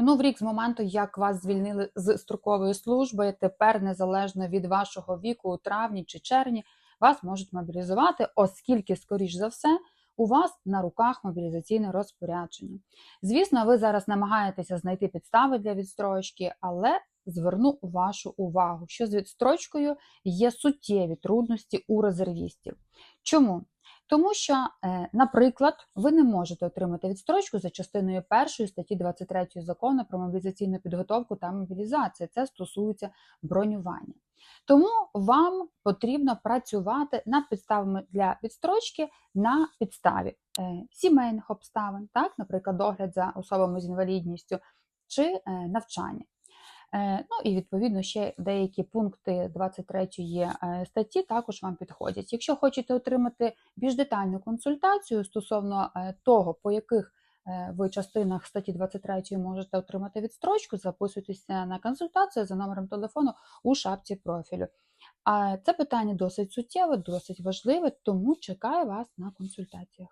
Минув рік з моменту, як вас звільнили з строкової служби. Тепер, незалежно від вашого віку, у травні чи червні, вас можуть мобілізувати, оскільки, скоріш за все, у вас на руках мобілізаційне розпорядження. Звісно, ви зараз намагаєтеся знайти підстави для відстрочки, але зверну вашу увагу, що з відстрочкою є суттєві трудності у резервістів. Чому? Тому що, е, наприклад, ви не можете отримати відстрочку за частиною 1 статті 23 закону про мобілізаційну підготовку та мобілізацію. Це стосується бронювання. Тому вам потрібно працювати над підставами для відстрочки на підставі е, сімейних обставин, так, наприклад, догляд за особами з інвалідністю чи е, навчання. Е, Ну і відповідно ще деякі пункти 23 е, статті також вам підходять. Якщо хочете отримати більш детальну консультацію стосовно е, того, по яких ви частинах статті 23 можете отримати відстрочку, записуйтеся на консультацію за номером телефону у шапці профілю. А це питання досить суттєве, досить важливе, тому чекаю вас на консультаціях.